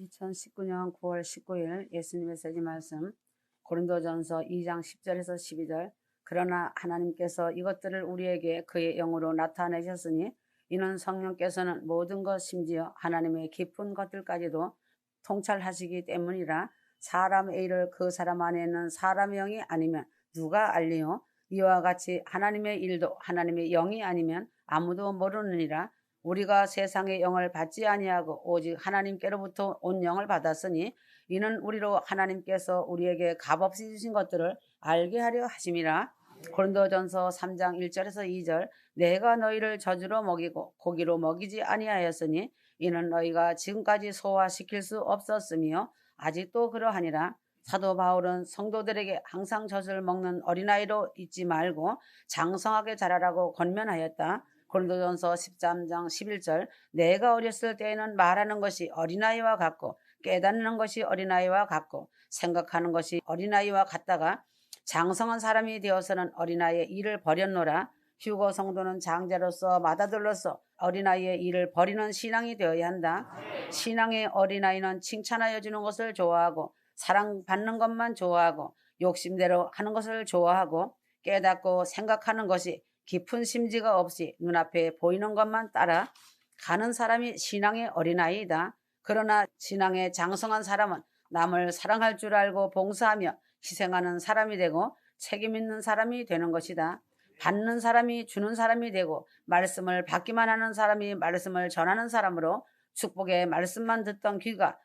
2019년 9월 19일 예수님의 세지 말씀 고린도전서 2장 10절에서 12절. 그러나 하나님께서 이것들을 우리에게 그의 영으로 나타내셨으니 이는 성령께서는 모든 것 심지어 하나님의 깊은 것들까지도 통찰하시기 때문이라. 사람의 일을 그 사람 안에 있는 사람의 영이 아니면 누가 알리요? 이와 같이 하나님의 일도 하나님의 영이 아니면 아무도 모르느니라 우리가 세상의 영을 받지 아니하고 오직 하나님께로부터 온 영을 받았으니 이는 우리로 하나님께서 우리에게 값없이 주신 것들을 알게 하려 하심이라 고린도전서 3장 1절에서 2절 내가 너희를 저주로 먹이고 고기로 먹이지 아니하였으니 이는 너희가 지금까지 소화시킬 수 없었으며 아직도 그러하니라 사도 바울은 성도들에게 항상 젖을 먹는 어린아이로 있지 말고 장성하게 자라라고 권면하였다. 고린도전서 13장 11절 내가 어렸을 때에는 말하는 것이 어린아이와 같고 깨닫는 것이 어린아이와 같고 생각하는 것이 어린아이와 같다가 장성한 사람이 되어서는 어린아이의 일을 버렸노라 휴거 성도는 장자로서 맏아들로서 어린아이의 일을 버리는 신앙이 되어야 한다. 신앙의 어린아이는 칭찬하여 주는 것을 좋아하고 사랑받는 것만 좋아하고 욕심대로 하는 것을 좋아하고 깨닫고 생각하는 것이 깊은 심지가 없이 눈앞에 보이는 것만 따라 가는 사람이 신앙의 어린아이이다. 그러나 신앙의 장성한 사람은 남을 사랑할 줄 알고 봉사하며 희생하는 사람이 되고 책임 있는 사람이 되는 것이다. 받는 사람이 주는 사람이 되고 말씀을 받기만 하는 사람이 말씀을 전하는 사람으로 축복의 말씀만 듣던 귀가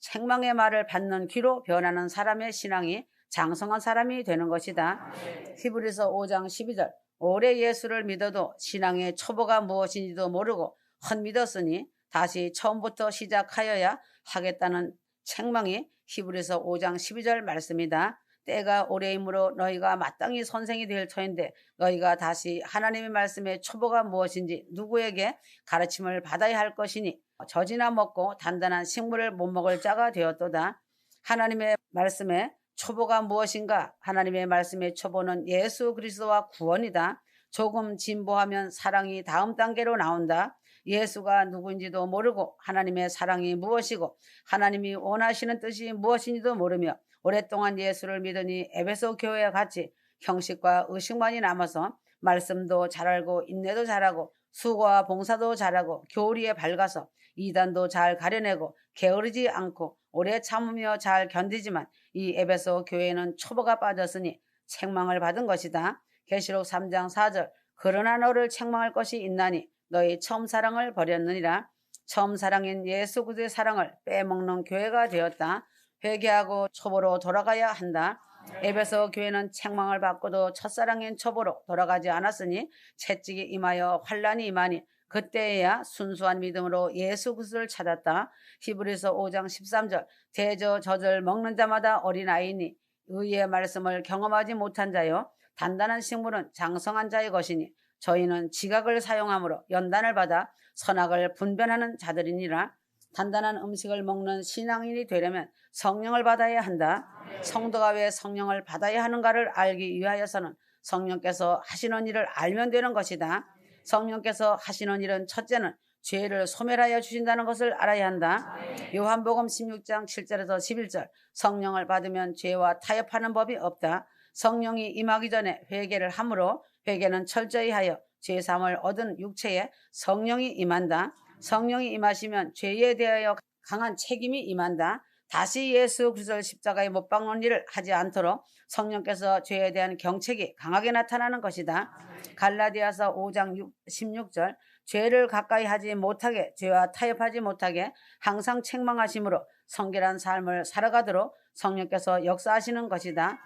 책망의 말을 받는 귀로 변하는 사람의 신앙이 장성한 사람이 되는 것이다. 히브리서 5장 12절 오래 예수를 믿어도 신앙의 초보가 무엇인지도 모르고 헛 믿었으니 다시 처음부터 시작하여야 하겠다는 책망이 히브리서 5장 12절 말씀이다. 때가 오래이므로 너희가 마땅히 선생이 될 터인데 너희가 다시 하나님의 말씀의 초보가 무엇인지 누구에게 가르침을 받아야 할 것이니 젖이나 먹고 단단한 식물을 못 먹을 자가 되었도다. 하나님의 말씀에 초보가 무엇인가? 하나님의 말씀의 초보는 예수 그리스도와 구원이다. 조금 진보하면 사랑이 다음 단계로 나온다. 예수가 누구인지도 모르고 하나님의 사랑이 무엇이고 하나님이 원하시는 뜻이 무엇인지도 모르며 오랫동안 예수를 믿으니 에베소 교회와 같이 형식과 의식만이 남아서 말씀도 잘 알고 인내도 잘하고 수고와 봉사도 잘하고 교리에 밝아서 이단도 잘 가려내고 게으르지 않고 오래 참으며 잘 견디지만 이 에베소 교회는 초보가 빠졌으니 책망을 받은 것이다. 계시록 3장 4절 그러나 너를 책망할 것이 있나니 너희 처음 사랑을 버렸느니라. 처음 사랑인 예수 그리스도의 사랑을 빼먹는 교회가 되었다. 회개하고 초보로 돌아가야 한다. 에베소 교회는 책망을 받고도 첫사랑인 초보로 돌아가지 않았으니 채찍이 임하여 환란이 임하니 그때에야 순수한 믿음으로 예수 그리스도를 찾았다. 히브리서 5장 13절 대저 젖을 먹는 자마다 어린아이니 의의 말씀을 경험하지 못한 자요 단단한 식물은 장성한 자의 것이니 저희는 지각을 사용함으로 연단을 받아 선악을 분별하는 자들이니라 단단한 음식을 먹는 신앙인이 되려면 성령을 받아야 한다. 성도가 왜 성령을 받아야 하는가를 알기 위하여서는 성령께서 하시는 일을 알면 되는 것이다. 성령께서 하시는 일은 첫째는 죄를 소멸하여 주신다는 것을 알아야 한다. 요한복음 16장 7절에서 11절 성령을 받으면 죄와 타협하는 법이 없다. 성령이 임하기 전에 회개를 함으로 회개는 철저히 하여 죄삼을 얻은 육체에 성령이 임한다. 성령이 임하시면 죄에 대하여 강한 책임이 임한다. 다시 예수 그리스도를 십자가에 못 박는 일을 하지 않도록 성령께서 죄에 대한 경책이 강하게 나타나는 것이다. 갈라디아서 5장 6, 16절 죄를 가까이 하지 못하게 죄와 타협하지 못하게 항상 책망하심으로 성결한 삶을 살아가도록 성령께서 역사하시는 것이다.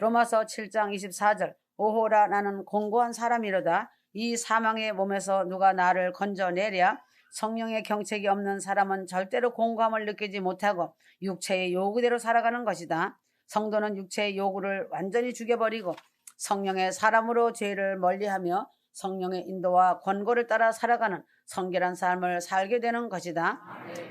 로마서 7장 24절 오호라 나는 공고한 사람이로다 이 사망의 몸에서 누가 나를 건져내랴 성령의 경책이 없는 사람은 절대로 공감을 느끼지 못하고 육체의 요구대로 살아가는 것이다. 성도는 육체의 요구를 완전히 죽여버리고 성령의 사람으로 죄를 멀리하며 성령의 인도와 권고를 따라 살아가는 성결한 삶을 살게 되는 것이다.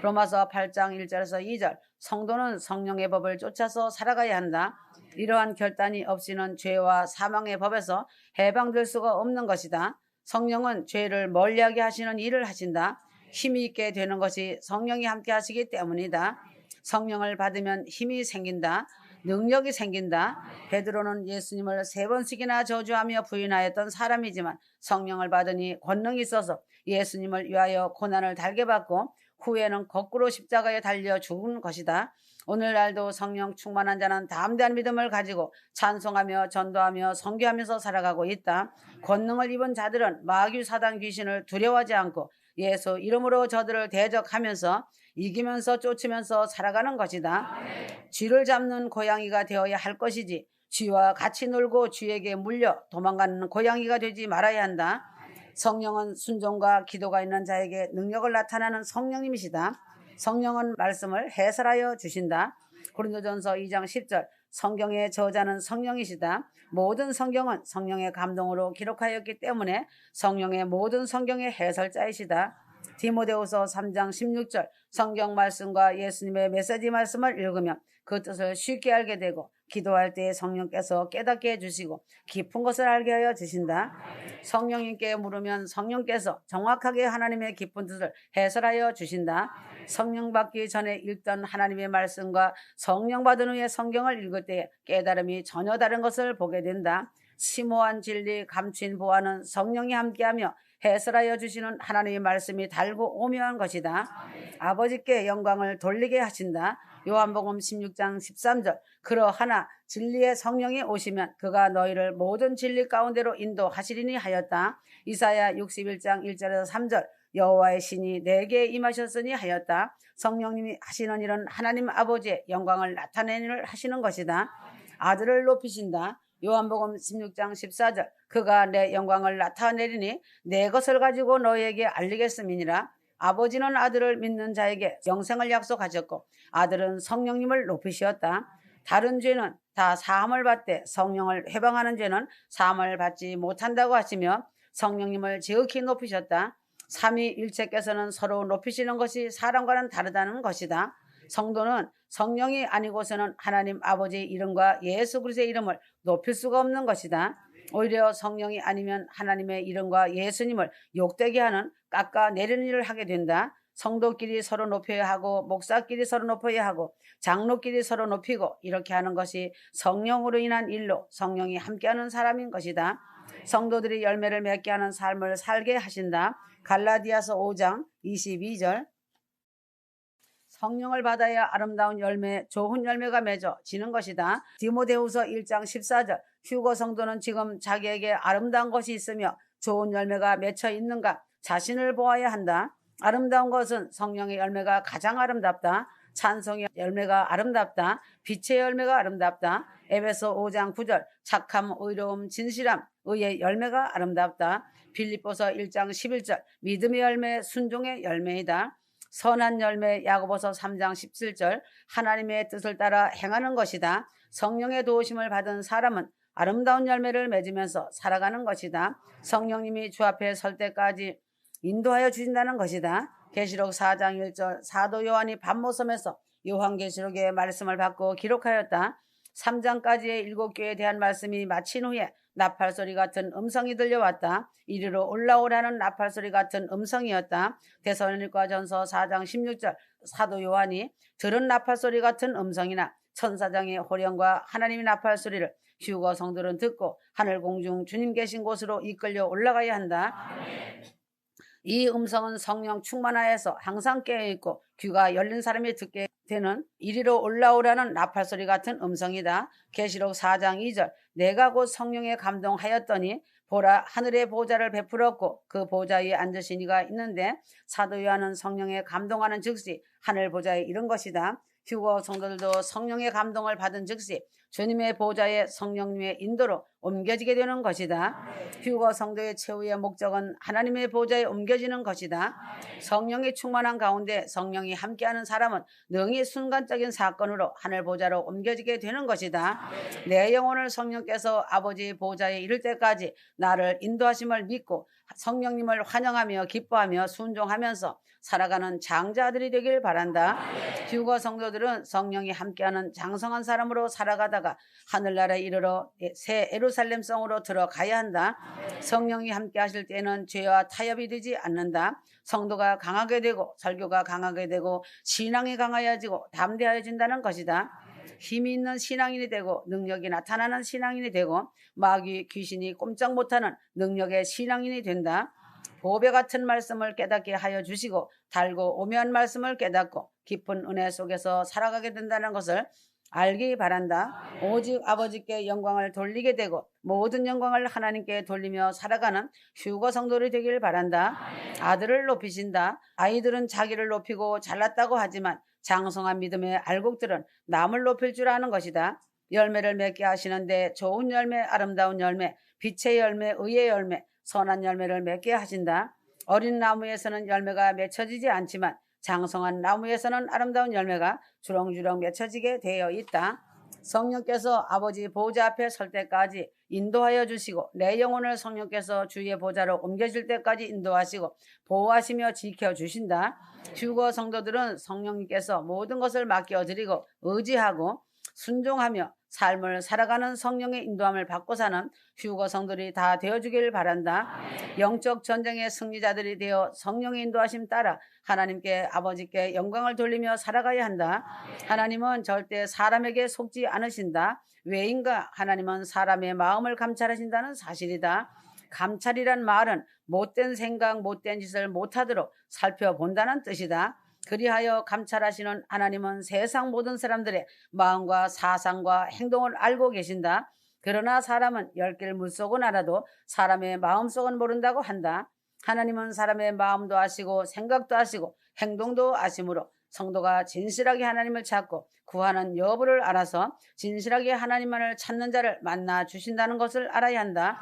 로마서 8장 1절에서 2절 성도는 성령의 법을 쫓아서 살아가야 한다. 이러한 결단이 없이는 죄와 사망의 법에서 해방될 수가 없는 것이다. 성령은 죄를 멀리하게 하시는 일을 하신다. 힘이 있게 되는 것이 성령이 함께 하시기 때문이다. 성령을 받으면 힘이 생긴다. 능력이 생긴다. 베드로는 예수님을 세 번씩이나 저주하며 부인하였던 사람이지만 성령을 받으니 권능이 있어서 예수님을 위하여 고난을 달게 받고 후에는 거꾸로 십자가에 달려 죽은 것이다. 오늘날도 성령 충만한 자는 담대한 믿음을 가지고 찬송하며 전도하며 선교하면서 살아가고 있다. 권능을 입은 자들은 마귀 사단 귀신을 두려워하지 않고 예수 이름으로 저들을 대적하면서 이기면서 쫓으면서 살아가는 것이다. 쥐를 잡는 고양이가 되어야 할 것이지 쥐와 같이 놀고 쥐에게 물려 도망가는 고양이가 되지 말아야 한다. 성령은 순종과 기도가 있는 자에게 능력을 나타나는 성령님이시다. 성령은 말씀을 해설하여 주신다. 고린도전서 2장 10절 성경의 저자는 성령이시다. 모든 성경은 성령의 감동으로 기록하였기 때문에 성령의 모든 성경의 해설자이시다. 디모데후서 3장 16절 성경 말씀과 예수님의 메시지 말씀을 읽으면 그 뜻을 쉽게 알게 되고 기도할 때 성령께서 깨닫게 해주시고 깊은 것을 알게 하여 주신다. 성령님께 물으면 성령께서 정확하게 하나님의 깊은 뜻을 해설하여 주신다. 성령 받기 전에 읽던 하나님의 말씀과 성령 받은 후에 성경을 읽을 때 깨달음이 전혀 다른 것을 보게 된다. 심오한 진리 감추인 보아는 성령이 함께하며 해설하여 주시는 하나님의 말씀이 달고 오묘한 것이다. 아버지께 영광을 돌리게 하신다. 요한복음 16장 13절 그러하나 진리의 성령이 오시면 그가 너희를 모든 진리 가운데로 인도하시리니 하였다. 이사야 61장 1절에서 3절 여호와의 신이 내게 임하셨으니 하였다. 성령님이 하시는 일은 하나님 아버지의 영광을 나타내는 하시는 것이다. 아들을 높이신다. 요한복음 16장 14절 그가 내 영광을 나타내리니 내 것을 가지고 너희에게 알리겠음이니라. 아버지는 아들을 믿는 자에게 영생을 약속하셨고 아들은 성령님을 높이시었다. 다른 죄는 다 사함을 받되 성령을 해방하는 죄는 사함을 받지 못한다고 하시며 성령님을 지극히 높이셨다. 삼위일체께서는 서로 높이시는 것이 사람과는 다르다는 것이다. 성도는 성령이 아니고서는 하나님 아버지의 이름과 예수 그리스도의 이름을 높일 수가 없는 것이다. 오히려 성령이 아니면 하나님의 이름과 예수님을 욕되게 하는 깎아내리는 일을 하게 된다. 성도끼리 서로 높여야 하고 목사끼리 서로 높여야 하고 장로끼리 서로 높이고 이렇게 하는 것이 성령으로 인한 일로 성령이 함께하는 사람인 것이다. 성도들이 열매를 맺게 하는 삶을 살게 하신다. 갈라디아서 5장 22절 성령을 받아야 아름다운 열매, 좋은 열매가 맺어지는 것이다. 디모데후서 1장 14절 휴거 성도는 지금 자기에게 아름다운 것이 있으며 좋은 열매가 맺혀 있는가 자신을 보아야 한다. 아름다운 것은 성령의 열매가 가장 아름답다. 찬송의 열매가 아름답다. 빛의 열매가 아름답다. 에베소 5장 9절 착함, 의로움, 진실함, 의의 열매가 아름답다. 빌립보서 1장 11절 믿음의 열매, 순종의 열매이다. 선한 열매 야고보서 3장 17절 하나님의 뜻을 따라 행하는 것이다. 성령의 도우심을 받은 사람은 아름다운 열매를 맺으면서 살아가는 것이다. 성령님이 주 앞에 설 때까지 인도하여 주신다는 것이다. 계시록 4장 1절 사도 요한이 밤모섬에서 요한계시록의 말씀을 받고 기록하였다. 3장까지의 일곱 교회에 대한 말씀이 마친 후에 나팔 소리 같은 음성이 들려왔다. 이리로 올라오라는 나팔 소리 같은 음성이었다. 대선일과 전서 4장 16절 사도 요한이 들은 나팔 소리 같은 음성이나 천사장의 호령과 하나님의 나팔 소리를 휴거 성들은 듣고 하늘 공중 주님 계신 곳으로 이끌려 올라가야 한다. 이 음성은 성령 충만하여서 항상 깨어있고 귀가 열린 사람이 듣게 되는 이리로 올라오라는 나팔 소리 같은 음성이다. 계시록 4장 2절 내가 곧 성령에 감동하였더니 보라 하늘의 보좌를 베풀었고 그 보좌 위에 앉으신 이가 있는데 사도 요한은 성령에 감동하는 즉시 하늘 보좌에 이른 것이다. 휴거 성도들도 성령의 감동을 받은 즉시 주님의 보좌에 성령님의 인도로 옮겨지게 되는 것이다. 휴거 성도의 최후의 목적은 하나님의 보좌에 옮겨지는 것이다. 성령이 충만한 가운데 성령이 함께하는 사람은 능히 순간적인 사건으로 하늘 보좌로 옮겨지게 되는 것이다. 내 영혼을 성령께서 아버지 보좌에 이를 때까지 나를 인도하심을 믿고 성령님을 환영하며 기뻐하며 순종하면서 살아가는 장자들이 되길 바란다. 휴거 성도들은 성령이 함께하는 장성한 사람으로 살아가다 가 하늘나라에 이르러 새 에루살렘 성으로 들어가야 한다. 성령이 함께 하실 때는 죄와 타협이 되지 않는다. 성도가 강하게 되고 설교가 강하게 되고 신앙이 강하여지고 담대해진다는 것이다. 힘이 있는 신앙인이 되고 능력이 나타나는 신앙인이 되고 마귀 귀신이 꼼짝 못하는 능력의 신앙인이 된다. 보배 같은 말씀을 깨닫게 하여 주시고 달고 오묘한 말씀을 깨닫고 깊은 은혜 속에서 살아가게 된다는 것을 알기 바란다. 오직 아버지께 영광을 돌리게 되고 모든 영광을 하나님께 돌리며 살아가는 휴거 성도를 되길 바란다. 아들을 높이신다. 아이들은 자기를 높이고 잘났다고 하지만 장성한 믿음의 알곡들은 남을 높일 줄 아는 것이다. 열매를 맺게 하시는데 좋은 열매, 아름다운 열매, 빛의 열매, 의의 열매, 선한 열매를 맺게 하신다. 어린 나무에서는 열매가 맺혀지지 않지만 장성한 나무에서는 아름다운 열매가 주렁주렁 맺혀지게 되어 있다. 성령께서 아버지 보좌 앞에 설 때까지 인도하여 주시고 내 영혼을 성령께서 주의 보좌로 옮겨질 때까지 인도하시고 보호하시며 지켜 주신다. 휴거 성도들은 성령님께서 모든 것을 맡겨 드리고 의지하고 순종하며 삶을 살아가는 성령의 인도함을 받고 사는 휴거 성들이 다 되어주길 바란다. 영적 전쟁의 승리자들이 되어 성령의 인도하심 따라 하나님께 아버지께 영광을 돌리며 살아가야 한다. 하나님은 절대 사람에게 속지 않으신다. 왜인가? 하나님은 사람의 마음을 감찰하신다는 사실이다. 감찰이란 말은 못된 생각, 못된 짓을 못하도록 살펴본다는 뜻이다. 그리하여 감찰하시는 하나님은 세상 모든 사람들의 마음과 사상과 행동을 알고 계신다. 그러나 사람은 열길 물속은 알아도 사람의 마음속은 모른다고 한다. 하나님은 사람의 마음도 아시고 생각도 아시고 행동도 아심으로 성도가 진실하게 하나님을 찾고 구하는 여부를 알아서 진실하게 하나님만을 찾는 자를 만나 주신다는 것을 알아야 한다.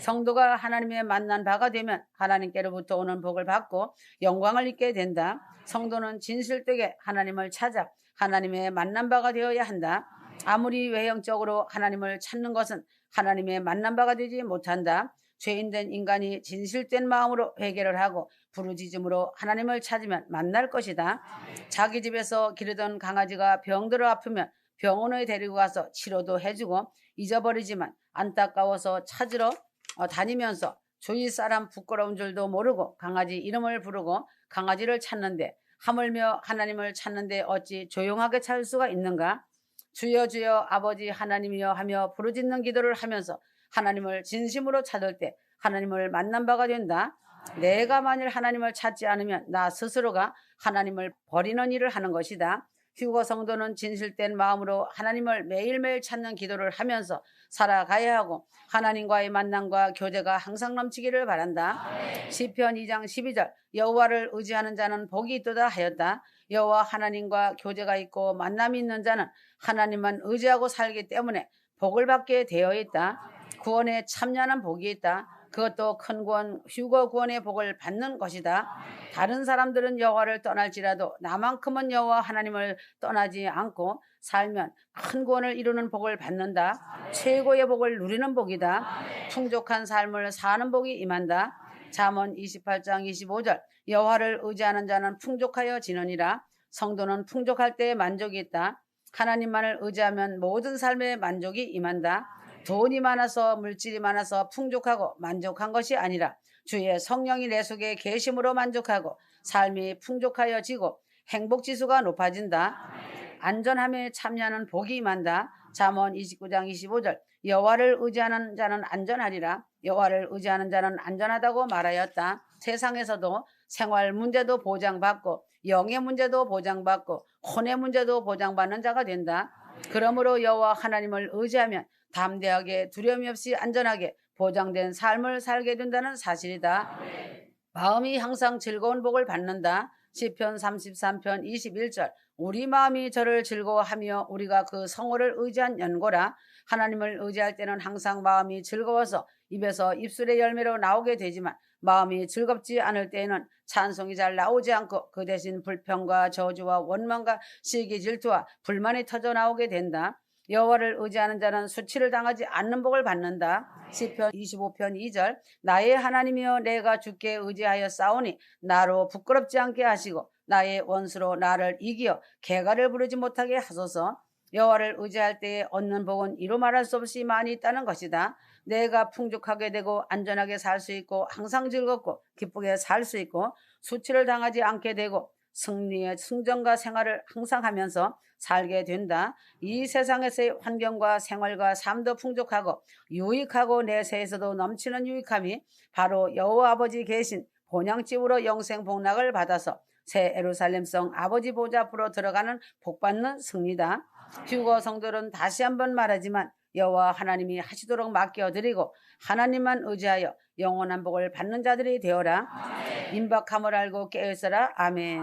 성도가 하나님의 만난 바가 되면 하나님께로부터 오는 복을 받고 영광을 입게 된다. 성도는 진실되게 하나님을 찾아 하나님의 만난 바가 되어야 한다. 아무리 외형적으로 하나님을 찾는 것은 하나님의 만난 바가 되지 못한다. 죄인된 인간이 진실된 마음으로 회개를 하고 부르짖음으로 하나님을 찾으면 만날 것이다. 자기 집에서 기르던 강아지가 병들어 아프면 병원에 데리고 가서 치료도 해주고 잊어버리지만 안타까워서 찾으러 어, 다니면서 주위 사람 부끄러운 줄도 모르고 강아지 이름을 부르고 강아지를 찾는데 하물며 하나님을 찾는데 어찌 조용하게 찾을 수가 있는가? 주여 주여 아버지 하나님이여 하며 부르짖는 기도를 하면서 하나님을 진심으로 찾을 때 하나님을 만난 바가 된다. 내가 만일 하나님을 찾지 않으면 나 스스로가 하나님을 버리는 일을 하는 것이다. 휴거 성도는 진실된 마음으로 하나님을 매일매일 찾는 기도를 하면서 살아가야 하고 하나님과의 만남과 교제가 항상 넘치기를 바란다. 시편 2장 12절 여호와를 의지하는 자는 복이 있도다 하였다. 여호와 하나님과 교제가 있고 만남이 있는 자는 하나님만 의지하고 살기 때문에 복을 받게 되어 있다. 구원에 참여하는 복이 있다. 그것도 큰 구원, 휴거 구원의 복을 받는 것이다. 다른 사람들은 여호와를 떠날지라도 나만큼은 여호와 하나님을 떠나지 않고 살면 큰 구원을 이루는 복을 받는다. 최고의 복을 누리는 복이다. 풍족한 삶을 사는 복이 임한다. 잠언 28장 25절 여호와를 의지하는 자는 풍족하여 지느니라. 성도는 풍족할 때에 만족이 있다. 하나님만을 의지하면 모든 삶에 만족이 임한다. 돈이 많아서 물질이 많아서 풍족하고 만족한 것이 아니라 주의 성령이 내 속에 계심으로 만족하고 삶이 풍족하여지고 행복 지수가 높아진다. 안전함에 참여하는 복이 임한다. 잠언 29장 25절 여호와를 의지하는 자는 안전하리라. 여호와를 의지하는 자는 안전하다고 말하였다. 세상에서도 생활 문제도 보장받고 영의 문제도 보장받고 혼의 문제도 보장받는 자가 된다. 그러므로 여호와 하나님을 의지하면 담대하게 두려움이 없이 안전하게 보장된 삶을 살게 된다는 사실이다. 마음이 항상 즐거운 복을 받는다. 시편 33편 21절 우리 마음이 저를 즐거워하며 우리가 그 성호를 의지한 연고라 하나님을 의지할 때는 항상 마음이 즐거워서 입에서 입술의 열매로 나오게 되지만 마음이 즐겁지 않을 때에는 찬송이 잘 나오지 않고 그 대신 불평과 저주와 원망과 시기 질투와 불만이 터져 나오게 된다. 여호와를 의지하는 자는 수치를 당하지 않는 복을 받는다. 시편 25편 2절 나의 하나님이여 내가 주께 의지하여 싸우니 나로 부끄럽지 않게 하시고 나의 원수로 나를 이기어 개가를 부르지 못하게 하소서. 여호와를 의지할 때에 얻는 복은 이루 말할 수 없이 많이 있다는 것이다. 내가 풍족하게 되고 안전하게 살 수 있고 항상 즐겁고 기쁘게 살 수 있고 수치를 당하지 않게 되고 승리의 승전과 생활을 항상 하면서 살게 된다. 이 세상에서의 환경과 생활과 삶도 풍족하고 유익하고 내세에서도 넘치는 유익함이 바로 여호와 아버지 계신 본향집으로 영생 복락을 받아서 새 에루살렘성 아버지 보좌 앞으로 들어가는 복받는 승리다. 휴거 성도는 다시 한번 말하지만 여호와 하나님이 하시도록 맡겨드리고 하나님만 의지하여 영원한 복을 받는 자들이 되어라. 임박함을 알고 깨어있어라. 아멘.